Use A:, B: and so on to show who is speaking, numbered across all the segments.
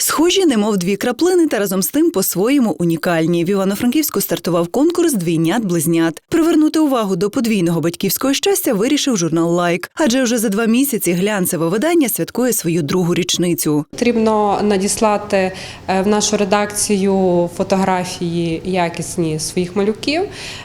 A: Схожі, немов дві краплини, та разом з тим по-своєму унікальні. В Івано-Франківську стартував конкурс двійнят-близнят. Привернути увагу до подвійного батьківського щастя вирішив журнал Лайк, адже вже за два місяці глянцеве видання святкує свою другу річницю.
B: Потрібно надіслати е, в нашу редакцію фотографії якісні своїх малюків.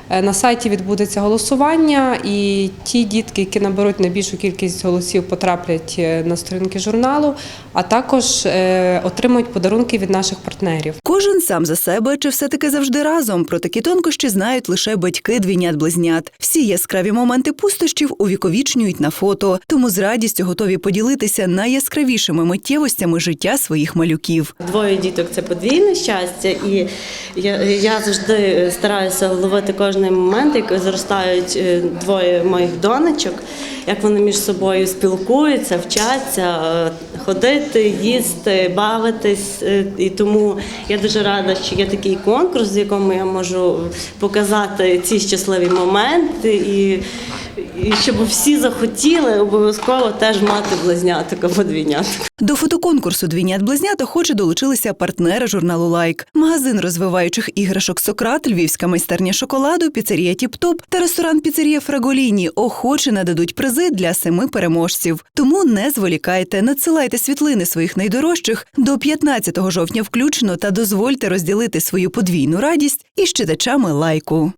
B: Е, На сайті відбудеться голосування, і ті дітки, які наберуть найбільшу кількість голосів, потраплять е, на сторінки журналу, а також е, отримують подарунки від наших партнерів.
A: Кожен сам за себе чи все-таки завжди разом. Про такі тонкощі знають лише батьки двійнят-близнят. Всі яскраві моменти пустощів увіковічнюють на фото, тому з радістю готові поділитися найяскравішими миттєвостями життя своїх малюків.
C: Двоє діток це подвійне щастя, і я, я завжди стараюся ловити кожний момент, як зростають е, двоє моїх донечок, як вони між собою спілкуються, вчаться е, ходити, їсти, бавитись. Е, І тому я дуже рада, що є такий конкурс, в якому я можу показати ці щасливі моменти і. І щоб всі захотіли обов'язково теж мати близнятика подвійнятика.
A: До фотоконкурсу двійнят-близнят охоче долучилися партнери журналу Лайк, магазин розвиваючих іграшок Сократ, львівська майстерня шоколаду, піцерія Тіп-Топ та ресторан піцерія Фраголіні охоче нададуть призи для семи переможців. Тому не зволікайте, надсилайте світлини своїх найдорожчих до 15 жовтня включно та дозвольте розділити свою подвійну радість із читачами лайку.